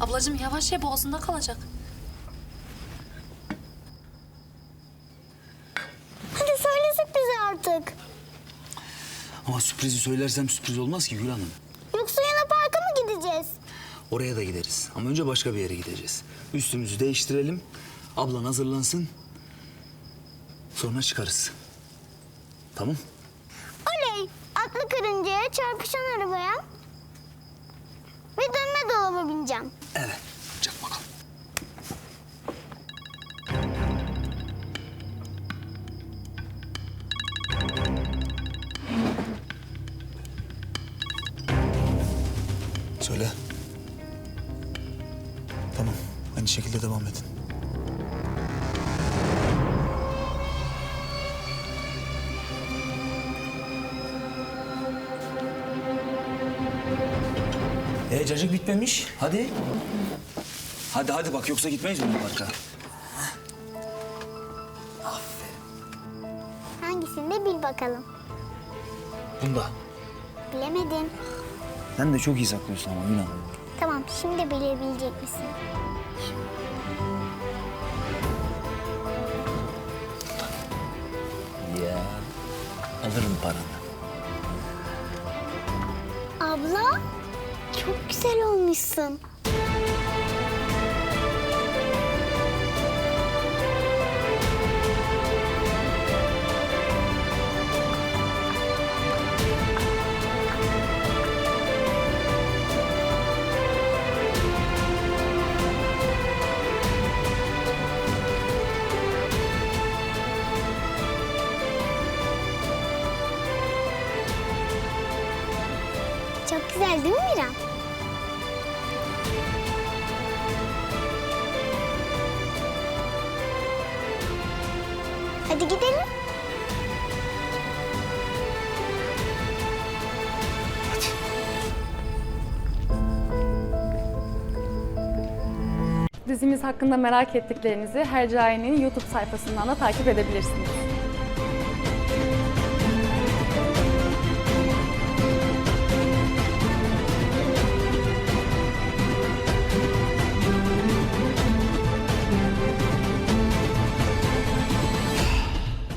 Ablacığım yavaş ye boğazında kalacak. Hadi söyle sürprizi artık. Ama sürprizi söylersem sürpriz olmaz ki Gül Hanım. Yoksa Luna Park'a mı gideceğiz? Oraya da gideriz. Ama önce başka bir yere gideceğiz. Üstümüzü değiştirelim. Ablan hazırlansın. Sonra çıkarız. Tamam? Oley! Atlı karıncaya çarpışan arabaya dolaba bineceğim. Evet. Çak bakalım. Söyle. Tamam. Aynı şekilde devam edin. Ee cacık bitmemiş. Hadi. Hadi hadi bak yoksa gitmeyiz mi parka? Hangisini de bil bakalım. Bunda. Bilemedin. Sen de çok iyi saklıyorsun ama Yunan. Tamam, şimdi bilebilecek misin? Ya. Alırım paranı. Abla, çok güzel olmuşsun. Çok güzel değil mi Miran? Hadi gidelim. Dizimiz hakkında merak ettiklerinizi Hercai'nin YouTube sayfasından da takip edebilirsiniz.